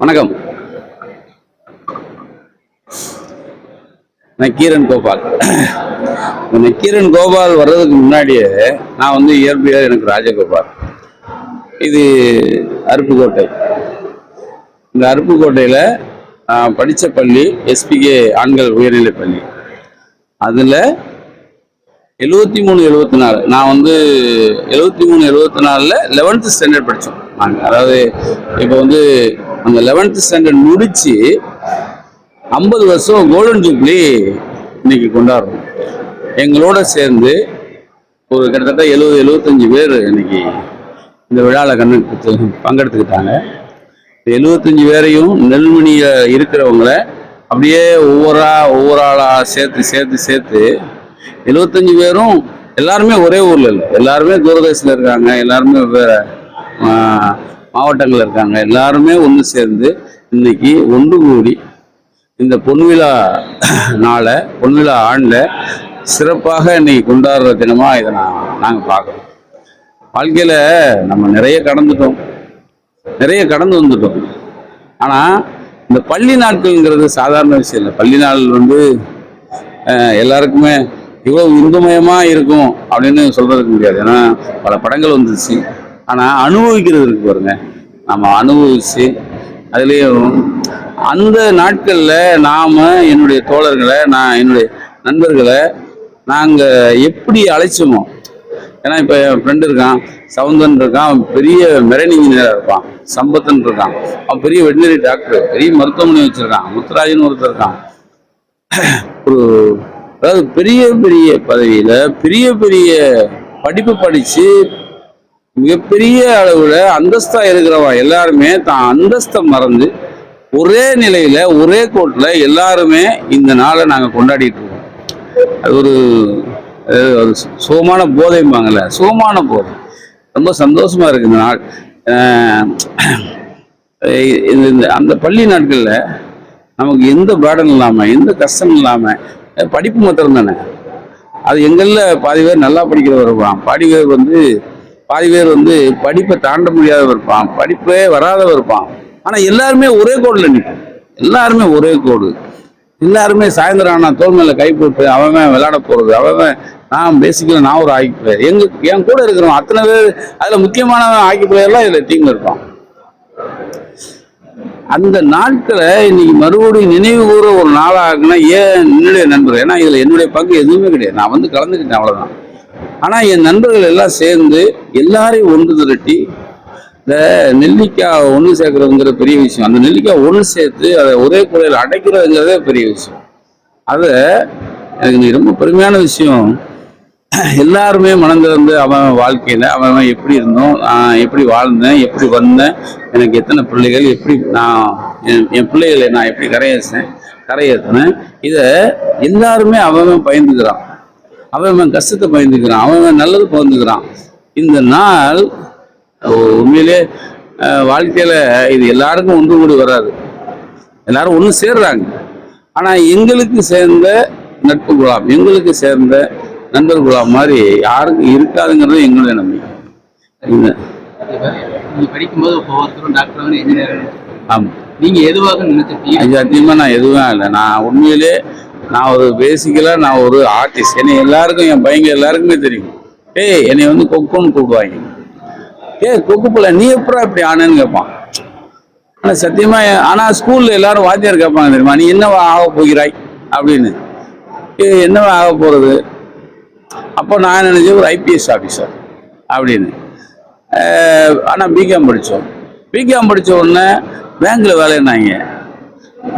வணக்கம். நான் கீரன் கோபால். இந்த கீரன் கோபால் வர்றதுக்கு முன்னாடியே நான் வந்து இயற்பியாக எனக்கு ராஜகோபால். இது அருப்புக்கோட்டை. இந்த அருப்புக்கோட்டையில் நான் படித்த பள்ளி எஸ்பிகே ஆண்கள் உயர்நிலைப் பள்ளி. அதில் எழுபத்தி மூணு எழுபத்தி நாலு. நான் வந்து எழுபத்தி மூணு எழுபத்தி நாலில் லெவன்த்து ஸ்டாண்டர்ட் படித்தோம் நாங்கள் அதாவது இப்போ வந்து அந்த லெவன்த்து ஸ்டாண்டர்ட் முடித்து ஐம்பது வருஷம் கோல்டன் ஜூப்ளி இன்னைக்கு கொண்டாடுறோம். எங்களோட சேர்ந்து ஒரு கிட்டத்தட்ட எழுபது எழுபத்தஞ்சு பேர் இன்னைக்கு இந்த விழாவில் கண்டு பங்கெடுத்துக்கிட்டாங்க. எழுபத்தஞ்சு பேரையும் நெல்மணியில் இருக்கிறவங்கள அப்படியே ஒவ்வொரு ஒவ்வொரு ஆளாக சேர்த்து சேர்த்து சேர்த்து எழுபத்தஞ்சு பேரும் எல்லாருமே ஒரே ஊரில் இல்லை. எல்லாருமே தூரதேசத்தில் இருக்காங்க. எல்லாருமே வேறு மாவட்டங்களில் இருக்காங்க. எல்லாருமே ஒன்று சேர்ந்து இன்னைக்கு ஒன்று கூடி இந்த பொன்விழா நாளை பொன்விழா ஆண்டில் சிறப்பாக இன்னைக்கு கொண்டாடுற தினமாக இதை நான் நாங்கள் பார்க்குறோம். வாழ்க்கையில் நம்ம நிறைய கடந்துட்டோம். நிறைய கடந்து வந்துட்டோம். ஆனால் இந்த பள்ளி நாட்கள்ங்கிறது சாதாரண விஷயம் இல்லை. பள்ளி நாள் வந்து எல்லாருக்குமே இவ்வளோ இந்துமயமாக இருக்கும் அப்படின்னு சொல்றதுக்கு முடியாது. ஏன்னா பல படங்கள் வந்துச்சு. ஆனால் அனுபவிக்கிறது இருக்கு பாருங்க. நம்ம அனுபவிச்சு அதுலேயும் அந்த நாட்களில் நாம் என்னுடைய தோழர்களை நான் என்னுடைய நண்பர்களை நாங்கள் எப்படி அழைச்சோமோ ஏன்னா இப்போ என் ஃப்ரெண்டு இருக்கான் சவுந்தன் இருக்கான் பெரிய மெரன் இன்ஜினியராக இருப்பான் சம்பத்தன் இருக்கான் அவன் பெரிய வெட்டினரி டாக்டர் பெரிய மருத்துவமனை வச்சுருக்கான் முத்துராஜன் ஒருத்தர் இருக்கான். ஒரு அதாவது பெரிய பெரிய பதவியில் பெரிய பெரிய படிப்பு படித்து மிகப்பெரிய அளவில் அந்தஸ்தா இருக்கிறவன் எல்லாருமே தான் அந்தஸ்தை மறந்து ஒரே நிலையில ஒரே கோட்டில் எல்லாருமே இந்த நாளை நாங்கள் கொண்டாடிட்டு இருக்கோம். அது ஒரு ஒரு சுகமான போதைம்பாங்கல்ல சுகமான போதை. ரொம்ப சந்தோஷமா இருக்கு இந்த நாள். இந்த- இந்த அந்த பள்ளி நாட்களில் நமக்கு எந்த பேர்டன் இல்லாமல் எந்த கஷ்டம் இல்லாமல் படிப்பு மாத்திரம் தானே அது எங்களில் பாதி பேர் நல்லா படிக்கிறவர் இருப்பான் பாதி பேர் வந்து பாதி பேர் வந்து படிப்பை தாண்ட முடியாதவர் இருப்பான் படிப்பே வராதவர் இருப்பான் ஆனால் எல்லாருமே ஒரே கோடில் நிற்கும் எல்லாருமே ஒரே கோடு. எல்லாருமே சாயந்தரம் ஆனால் தோல் மேலே கை போட்டு அவன் விளையாட போகிறது அவன் நான் பேசிக்கல நான் ஒரு ஆக்கி பிளேயர் எங்க என் கூட இருக்கிறவன் அத்தனை பேர் அதில் முக்கியமானவன் ஆக்கி பிளேயர்லாம் இதில் டீமில் இருப்பான். அந்த நாட்களை இன்னைக்கு மறுபடியும் நினைவு கூற ஒரு நாளாகுனா ஏன் என்னுடைய நண்பர் ஏன்னா இதுல என்னுடைய பங்கு எதுவுமே கிடையாது. நான் வந்து கலந்துக்கிட்டேன் அவ்வளவுதான். ஆனால் என் நண்பர்கள் எல்லாம் சேர்ந்து எல்லாரையும் ஒன்று திரட்டி இந்த நெல்லிக்காய் ஒன்று சேர்க்குறதுங்கிற பெரிய விஷயம். அந்த நெல்லிக்காய் ஒன்று சேர்த்து அதை ஒரே குறையில் அடைக்கிறதுங்கிறதே பெரிய விஷயம். அதை எனக்கு ரொம்ப பெருமையான விஷயம். எல்லாருமே மனந்திறந்து அவன் வாழ்க்கையில் அவன் அவன் எப்படி இருந்தோம் நான் எப்படி வாழ்ந்தேன் எப்படி வந்தேன் எனக்கு எத்தனை பிள்ளைகள் எப்படி நான் என் என் பிள்ளைகளை நான் எப்படி கரையேற்றேன் கரையேற்றினேன். இதை எல்லாருமே அவன் அவன் பயந்துக்கிறான். அவன் கஷ்டத்தை பயந்துக்கிறான் அவன் நல்லது பகிர்ந்துக்கிறான் இந்த நாள் உண்மையிலே வாழ்க்கையில இது எல்லாருக்கும் ஒன்று கூடி வராது. எல்லாரும் ஒன்று சேர்றாங்க. ஆனால் எங்களுக்கு சேர்ந்த நட்பு குழாம் எங்களுக்கு சேர்ந்த நண்பர் குழாம் மாதிரி யாருக்கும் இருக்காதுங்கிறது எங்களுடைய நம்பிக்கை. படிக்கும்போது ஒவ்வொருத்தரும் டாக்டர் ஆமாம் நீங்க எதுவாக நினைச்சிருக்கீங்க? சத்தியமாக நான் எதுவும் இல்லை. நான் உண்மையிலே நான் ஒரு பேசிக்கலாக நான் ஒரு ஆர்டிஸ்ட் என்னை எல்லாருக்கும் என் பையங்க எல்லாருக்குமே தெரியும். ஏய் என்னை வந்து கொக்குன்னு கூப்பிடுவாங்க. ஏய் கொக்கு பிள்ளை நீ எப்படா இப்படி ஆனேன்னு கேட்பான். ஆனால் சத்தியமா ஆனால் ஸ்கூலில் எல்லாரும் வாத்தியார் கேட்பாங்க தெரியுமா? நீ என்னவா ஆக போகிறாய்? அப்படின்னு. ஏ என்னவா ஆக போகிறது அப்போ நான் நினைச்சேன்? ஒரு ஐபிஎஸ் ஆஃபீஸர் அப்படின்னு. ஆனால் பிகாம் படித்தோம் பிகாம் படித்த உடனே பேங்க்கில் வேலைன்னாங்க.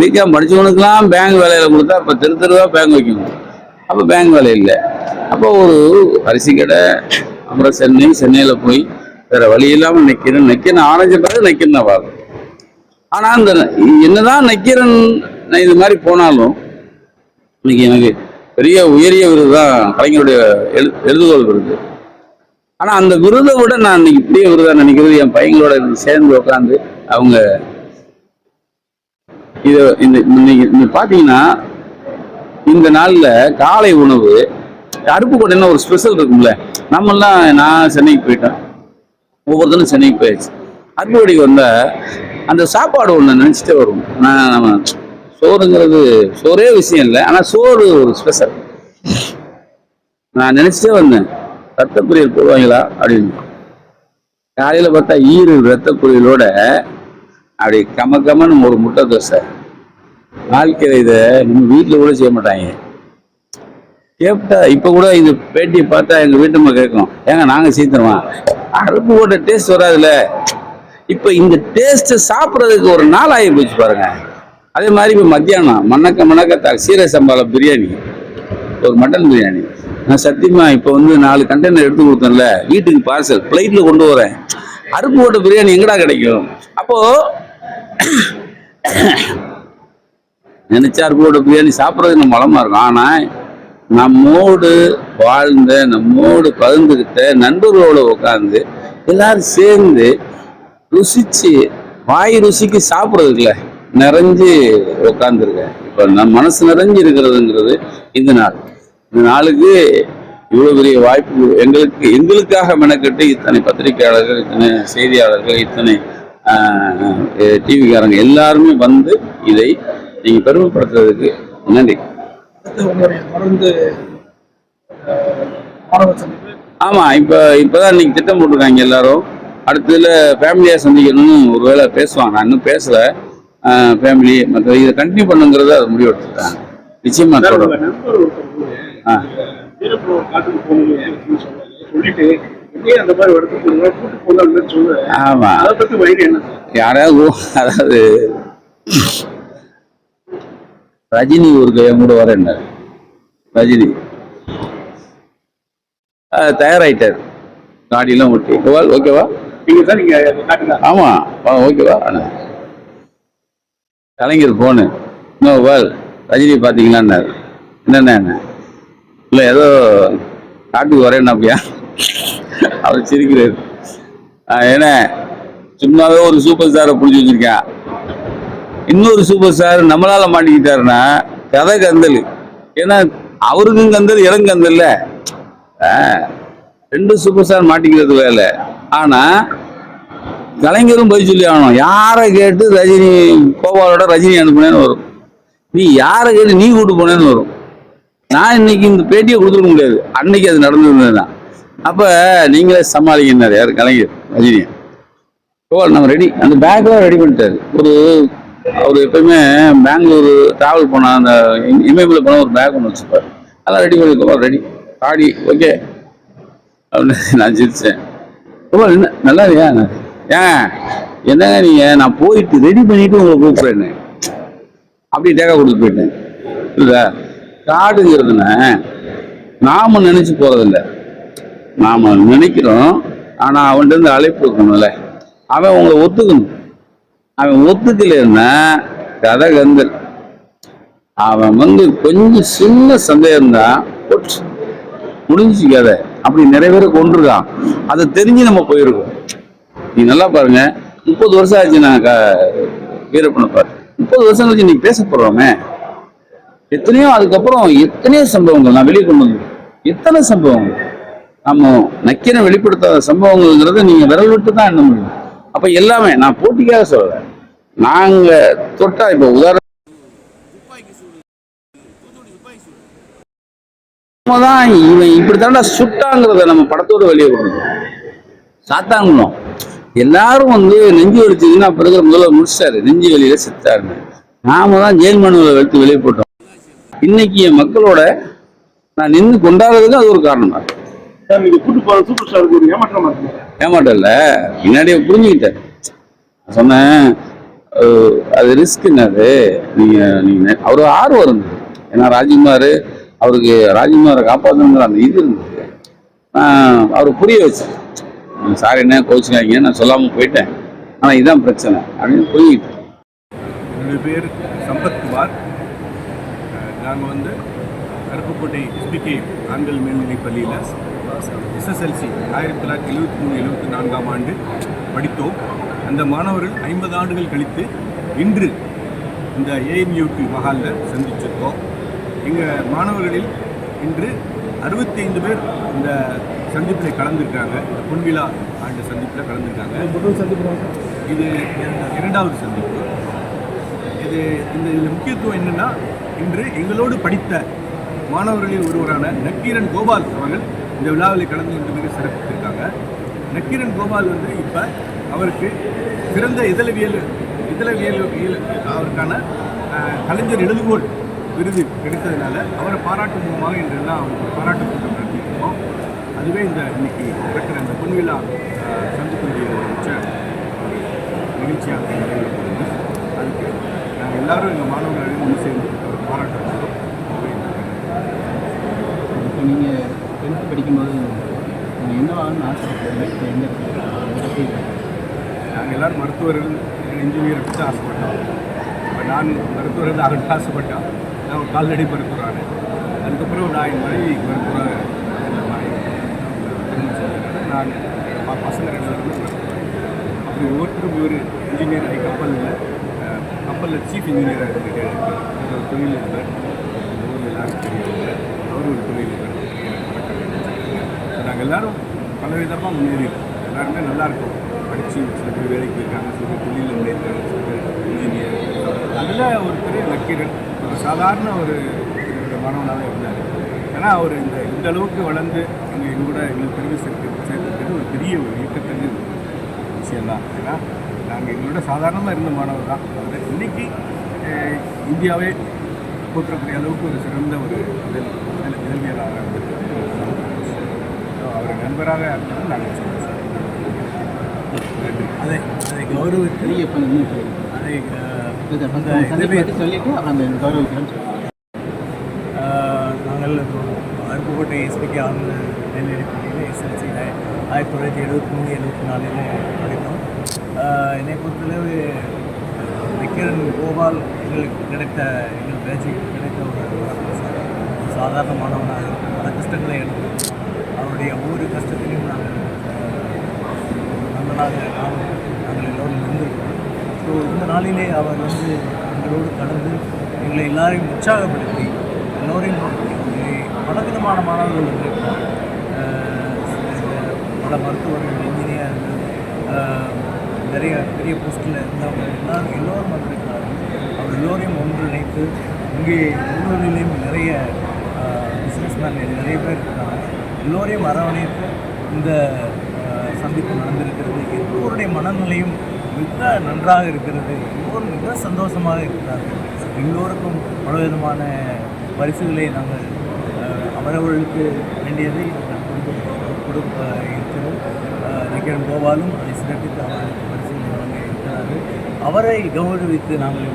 பிகாம் படித்தவனுக்கெல்லாம் பேங்க் வேலையில் கொடுத்தா இப்போ தெரு தெருவாக பேங்க் வைக்கணும். அப்போ பேங்க் வேலை இல்லை. அப்போ ஒரு அரிசி கடை அப்புறம் சென்னை சென்னையில் போய் வேற வழி இல்லாமல் நிற்கிறேன் நிற்கிறேன் ஆரஞ்சு பிறகு நிற்கிறேன் நான் ஆனால் அந்த என்னதான் நக்கீரன் நான் இது மாதிரி போனாலும் இன்னைக்கு எனக்கு பெரிய உயரிய விருது தான் கலைஞருடைய எழு எழுதுகோள் விருது. ஆனால் அந்த விருதை விட நான் இன்னைக்கு பெரிய விருதாக நினைக்கிறது என் பையங்களோட சேர்ந்து உட்காந்து அவங்க இதை இந்த இன்னைக்கு பார்த்தீங்கன்னா இந்த நாளில் காலை உணவு அருப்புக்கோட்டைன்னா ஒரு ஸ்பெஷல் இருக்கும்ல? நம்மெல்லாம் நான் சென்னைக்கு போயிட்டேன். ஒவ்வொருத்தரும் சென்னைக்கு போயாச்சு. அருப்புக்கோட்டைக்கு வந்தால் அந்த சாப்பாடு ஒன்று நினச்சிட்டே வரும் நான் நம்ம சோறுங்கிறது சோறே விஷயம் இல்லை ஆனால் சோறு ஒரு ஸ்பெஷல் நான் நினச்சிட்டே வந்தேன். ரத்த பொரியல் போடுவாங்களா அப்படின்னு. காலையில் பார்த்தா ஈரு ரத்த பொரியலோட அப்படி கம கமன்னு ஒரு முட்டை தோசை. வாழ்க்கையில் இதை நம்ம வீட்டில் கூட செய்ய மாட்டாங்க. கேப்டா இப்போ கூட இந்த பேட்டியை பார்த்தா எங்கள் வீட்டம்மா கேட்கும் ஏங்க நாங்கள் சீக்கிரமா அறுப்பு போட்ட டேஸ்ட் வராதுல்ல. இப்போ இந்த டேஸ்ட்டை சாப்பிட்றதுக்கு ஒரு நாள் ஆகி போச்சு பாருங்க. அதே மாதிரி இப்போ மத்தியானம் மணக்க மணக்க த சீரக சம்பால பிரியாணி ஒரு மட்டன் பிரியாணி. நான் சத்தியமா இப்போ வந்து நாலு கண்டெய்னர் எடுத்து கொடுத்தேன்ல வீட்டுக்கு பார்சல் பிளைட்டில் கொண்டு வரேன். அறுப்பு போட்ட பிரியாணி எங்கடா கிடைக்கும்? அப்போ நினைச்சா கூட பிரியாணி சாப்பிட்றது இன்னும் மலமா இருக்கும். ஆனால் நம்மோடு வாழ்ந்த நம்மோடு பகிர்ந்துக்கிட்ட நண்பர்களோடு உட்காந்து எல்லாரும் சேர்ந்து ருசிச்சு வாய் ருசிக்கு சாப்பிட்றதுக்குல நிறைஞ்சு உட்காந்துருக்கேன் இப்போ நம் மனசு நிறைஞ்சு இருக்கிறதுங்கிறது இந்த நாள். இந்த நாளுக்கு இவ்வளோ பெரிய வாய்ப்பு எங்களுக்கு எங்களுக்காக மெனக்கட்டு இத்தனை பத்திரிகையாளர்கள் இத்தனை செய்தியாளர்கள் இத்தனை டிவிக்காரங்க எல்லாருமே வந்து இதை நீங்கள் பெருமைப்படுத்துறதுக்கு நன்றி. தொடர்ந்து ஆமா இப்ப இப்பதான் இன்னைக்கு திட்டம் போட்டிருக்காங்க எல்லாரும். அடுத்ததுல ஃபேமிலியா சந்திக்கணும்னு ஒருவேளை பேசுவாங்க. நான் இன்னும் பேசல. ஃபேமிலி மற்ற இதை கண்டினியூ பண்ணுங்கிறத அதை முடிவு எடுத்துட்டாங்க நிச்சயமா தொடரும். ஆ. சொல்லிட்டு யாராவது அதாவது ரஜினி ஒரு கையம் கூட வரேன்னாரு. ரஜினி. தயாராயிட்டார். காடியெல்லாம் ஓட்டி. ஓகேவா? ஆமா. ஓகேவா. கலைஞர் போனு இன்னும் வேல் ரஜினி பார்த்தீங்களான்னாரு என்ன? இல்லை ஏதோ காட்டுக்கு வரேன் அப்படியா அவர் சிரிக்கிறாரு. ஆ, என்ன? சும்மாவே ஒரு சூப்பர் ஸ்டாரை பிடிச்சி வச்சிருக்கேன். இன்னொரு சூப்பர் ஸ்டார் நம்மளால மாட்டிக்கிட்டாருன்னா கதை கந்தல். ஏன்னா அவருக்கும் கந்தல் இடம் கந்தல்ல ஆ, ரெண்டு சூப்பர் ஸ்டார் மாட்டிக்கிறது வேலை. ஆனா கலைஞரும் போய் சொல்லி ஆகணும். யாரை கேட்டு ரஜினி கோபாலோட ரஜினி அனுப்புனேன்னு வரும். நீ யாரை கேட்டு நீ கூட்டு போனேன்னு வரும். நான் இன்னைக்கு இந்த பேட்டியை கொடுத்துருக்க முடியாது. அன்னைக்கு அது நடந்திருந்ததுன்னா அப்ப நீங்களே சமாளிக்கினார் யார் கலைஞர்? ரஜினி கோபால் நம்ம ரெடி அந்த பேக்லாம் ரெடி பண்ணிட்டாரு. ஒரு அவர் எப்பயுமே பெங்களூர் டிராவல் போனால் அந்த இமேபிள் போனால் ஒரு பேக் ஒன்று வச்சுப்பார் அதெல்லாம் ரெடி பண்ணிருக்கோம். ரெடி ஆடி ஓகே அப்படின்னு நான் சிரிச்சேன். ரொம்ப என்ன? நல்லா இல்லையா ஏன்? என்னங்க நீங்க? நான் போயிட்டு ரெடி பண்ணிட்டு உங்களை கூப்பிடுறேன் அப்படி டேக்கா கொடுத்து போயிட்டேன். இல்லை காடுங்கிறதுன நாம நினைச்சு போறதில்ல. நாம நினைக்கிறோம் ஆனா அவன்கிட்ட இருந்து அழைப்பு இருக்கணும்ல அவன் உங்களை ஒத்துக்கணும். அவன் ஒத்துக்கலைன்னா கதை கந்தல் அவன் வந்து கொஞ்சம் சின்ன சந்தேகம் தான் முடிஞ்சு கதை. அப்படி நிறைய பேரை கொண்டிருக்கான் அதை தெரிஞ்சு நம்ம போயிருக்கோம். நீ நல்லா பாருங்க. முப்பது வருஷம் ஆச்சு நான் க- வீரப்பனை பார்த்து. முப்பது வருஷம் கழிச்சு நீ பேச போறோமே எத்தனையோ அதுக்கப்புறம் எத்தனையோ சம்பவங்கள் நான் வெளியே கொண்டு வந்து எத்தனை சம்பவங்கள்? நம்ம நக்கின வெளிப்படுத்தாத சம்பவங்கள்ங்கிறத நீங்க விரல் விட்டு தான் எண்ண முடியும். அப்ப எல்லாமே நான் போட்டிக்காக சொல்கிறேன் நாங்க தொட்டா இப்போ உதாரணம் தான் இவன் இப்படி தாண்டா சுட்டாங்கிறத நம்ம படத்தோட வெளியே கொடுக்கணும் சாத்தாங்கணும் எல்லாரும் வந்து நெஞ்சு வலிச்சதுன்னா அப்போ இருக்கிற முதல்வர் முடிச்சாரு நெஞ்சு வெளியில செத்தாருன்னு. நாம தான் ஜெயில் மனுவில் வெளுத்து வெளியே போட்டோம். இன்னைக்கு என் மக்களோட நான் நின்று கொண்டாடுறதுக்கு அது ஒரு காரணமாக இருக்கு சார் நீங்க கூட்டு போற சூப்பர் ஸ்டாருக்கு ஒரு ஏமாற்றமா ஏமாட்டல பின்னாடியே புரிஞ்சுக்கிட்டேன். சொன்னேன் அது ரிஸ்க் என்னது? நீங்க நீங்க அவர் ஆர்வம் இருந்தது. ஏன்னா ராஜ்குமார் அவருக்கு ராஜ்குமாரை காப்பாற்றணுங்கிற அந்த இது இருந்தது. நான் அவர் புரிய வச்சேன். சார் என்ன கோச்சுக்காங்க நான் சொல்லாம போயிட்டேன். ஆனா இதுதான் பிரச்சனை. அப்படின்னு புரிஞ்சுக்கிட்டேன். என்னுடைய பேர் சம்பத்குமார் நாங்கள் வந்து அருப்புக்கோட்டை எஸ்பிகே ஆண்கள் மேல்நிலைப் பள்ளியில் எஸ்எஸ்எல்சி ஆயிரத்தி தொள்ளாயிரத்தி எழுபத்தி மூணு எழுபத்தி நான்காம் ஆண்டு படித்தோம். அந்த மாணவர்கள் ஐம்பது ஆண்டுகள் கழித்து இன்று இந்த ஏஎம்யூடி மஹாலில் சந்திச்சிருக்கோம். எங்கள் மாணவர்களில் இன்று அறுபத்தைந்து பேர் இந்த சந்திப்பில் கலந்துருக்காங்க. இந்த பொன்விழா ஆண்டு சந்திப்பில் கலந்துருக்காங்க. இது இரண்டாவது சந்திப்பு. இது இந்த இதில் முக்கியத்துவம் என்னென்னா இன்று எங்களோடு படித்த மாணவர்களில் ஒருவரான நக்கீரன் கோபால் அவர்கள் இந்த விழாவில் கலந்து கொண்டு மிக சிறப்பித்திருக்காங்க. நக்கீரன் கோபால் வந்து இப்போ அவருக்கு சிறந்த இதழவியல் இதழவியல் அவருக்கான கலைஞர் எழுதுகோள் விருது கிடைத்ததுனால அவரை பாராட்டும் மூலமாக இன்றெல்லாம் அவருக்கு பாராட்டு கூட்டம் நடத்தியிருக்கோம் அதுவே இந்த இன்னைக்கு நடக்கிற இந்த பொன்விழா சந்திப்பு சந்திப்பினுடைய ஒரு உச்ச ஒரு நிகழ்ச்சியாக நிறைவேறுகிறது அதுக்கு நாங்கள் எல்லாரும் எங்கள் மாணவர்கள் ஒன்று சேர்ந்து ஒரு பாராட்டுறோம் இப்போ நீங்கள் டென்த்து படிக்கும்போது நீங்கள் என்ன இப்போ நாங்கள் எல்லாரும் மருத்துவர்கள் இன்ஜினியர் பற்றி ஆசைப்பட்டோம். இப்போ நான் மருத்துவர்கள் ஆகணும்னு ஆசைப்பட்டோம். நான் ஒரு கால்நடை மருத்துவரானேன். அதுக்கப்புறம் நான் என் மனைவி மருத்துவராக நான் பசங்க ரெண்டு பேருமே மருத்துவர். அப்படி ஒவ்வொருத்தரும் ஒரு இன்ஜினியர் ஆகி கப்பலில் கப்பலில் சீஃப் இன்ஜினியராக இருந்துட்டு ஒரு தொழில் இருந்தார் ஊரில் எல்லாரும் தெரியல அவர் ஒரு தொழில் நாங்கள் எல்லாரும் பல விதமாக முன்னேறியிருக்கோம் எல்லாருமே நல்லா இருக்கும். படித்து சில பேர் வேலைக்கு போயிருக்காங்க சில பேர் தொழிலில் முன்னேறாங்க சில பேர் இன்ஜினியர் அதில் பெரிய லக்கீரன் ஒரு சாதாரண ஒரு மாணவனாக இருந்தார். ஏன்னா அவர் இந்த இந்த அளவுக்கு வளர்ந்து எங்கள் எங்க கூட எங்களுக்கு பெருமை சேர்த்து சேர்த்துக்கிறது ஒரு பெரிய ஒரு இயக்கத்தஞ்சு விஷயம்தான். ஏன்னா நாங்கள் எங்களோட சாதாரணமாக இருந்த மாணவர் தான். அதில் இன்னைக்கு இந்தியாவே போற்றக்கூடிய அளவுக்கு ஒரு சிறந்த ஒரு இதழ் இதழ் இதழியலாளராக இருந்திருக்காரு அவர் நண்பராக இருந்தது நாங்கள் சொல்லுவோம் நன்றி. அதை அதை கௌரவித்து அதை சார் அந்த அஹ், நாங்கள் அருப்புக்கோட்டை எஸ்பிக்கு ஆனந்த மேல்நிலைப்பள்ளியில் எஸ்எல்சி ஆயிரத்தி தொள்ளாயிரத்தி எழுபத்தி மூணு எழுபத்தி நாலில் படித்தோம். என்னை பொறுத்தளவு விக்கிரன் கோபால் எங்களுக்கு கிடைத்த எங்கள் பேச்சுக்கு கிடைத்த ஒரு வரப்பு சார். ஒரு சாதாரண மாணவனாக இருக்கும் பல கஷ்டங்களை எடுத்து எங்களுடைய ஒவ்வொரு கஷ்டத்திலையும் நாங்கள் நண்பனாக நானும் நாங்கள் எல்லோரும் இருந்திருக்கிறோம் ஸோ இந்த நாளிலே அவர் வந்து எங்களோடு கலந்து எங்களை எல்லாரையும் உற்சாகப்படுத்தி எல்லோரையும் பலவிதமான மாணவர்கள் வந்திருக்கோம் பல மருத்துவர்கள் இன்ஜினியர் நிறைய பெரிய போஸ்டில் இருந்தவங்க எல்லாரும் எல்லோரும் வந்திருக்கிறார்கள். அவர் எல்லோரையும் ஒன்றிணைத்து இங்கே உள்ளூரிலேயும் நிறைய பிஸ்னஸ் நிறைய பேர் இருக்காங்க. எல்லோரையும் அரவணைத்து இந்த சந்திப்பு நடந்திருக்கிறது. எல்லோருடைய மனநிலையும் மிக நன்றாக இருக்கிறது. எல்லோரும் மிக சந்தோஷமாக இருக்கிறார்கள். எல்லோருக்கும் பலவிதமான பரிசுகளை நாங்கள் அவரவர்களுக்கு வேண்டியதை கொடுக்க இருக்கிறோம். அஹ், கோபாலும் அதை சிறப்பித்து அவர்களுக்கு பரிசுகளை வழங்க இருக்கிறார்கள். அவரை கௌரவித்து நாங்கள்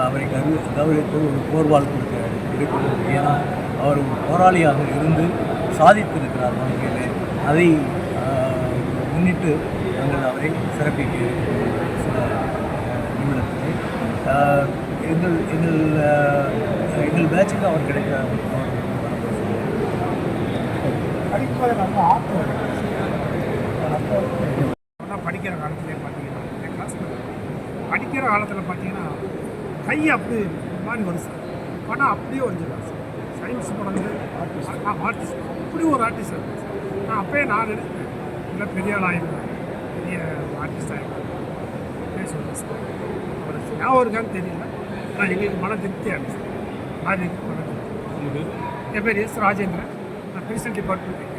அவரை கரு கௌரவித்து ஒரு போர்வால் கொடுக்க இருக்கிறோம் ஏன்னா அவர் ஒரு போராளியாக இருந்து சாதித்திருக்கிறார் வாழ்க்கையிலே அதை முன்னிட்டு நாங்கள் அவரை சிறப்பிக்க சில நிமிடத்திலே எங்கள் எங்கள் எங்கள் பேட்சுக்கு அவர் கிடைக்க படிக்கிற காலத்துல பார்த்தீங்கன்னா கிளாஸில் படிக்கிற காலத்தில் பார்த்தீங்கன்னா கை அப்படி மாதிரி வரும் சார். படம் அப்படியே வரைஞ்சிடலாம் சார். சயின்ஸ் படம் வந்து ஆர்டிஸ்ட் அப்படி ஒரு ஆர்டிஸ்ட் இருந்தேன் சார் நான் அப்பயே நான் நினைக்கிறேன் இல்லை பெரிய ஆள் ஆயிருந்தேன் பெரிய ஆர்டிஸ்ட் ஆயிருந்தேன் அப்படியே சார் அவர் ஞாபகம் இருக்கான்னு தெரியல. ஆனால் எங்களுக்கு மன திருப்தியாக இருந்துச்சு. ராஜேந்திரன் மன திருப்தி. என் பேர் எஸ். ராஜேந்திரன். நான் பிரிசன் டிபார்ட்மெண்ட்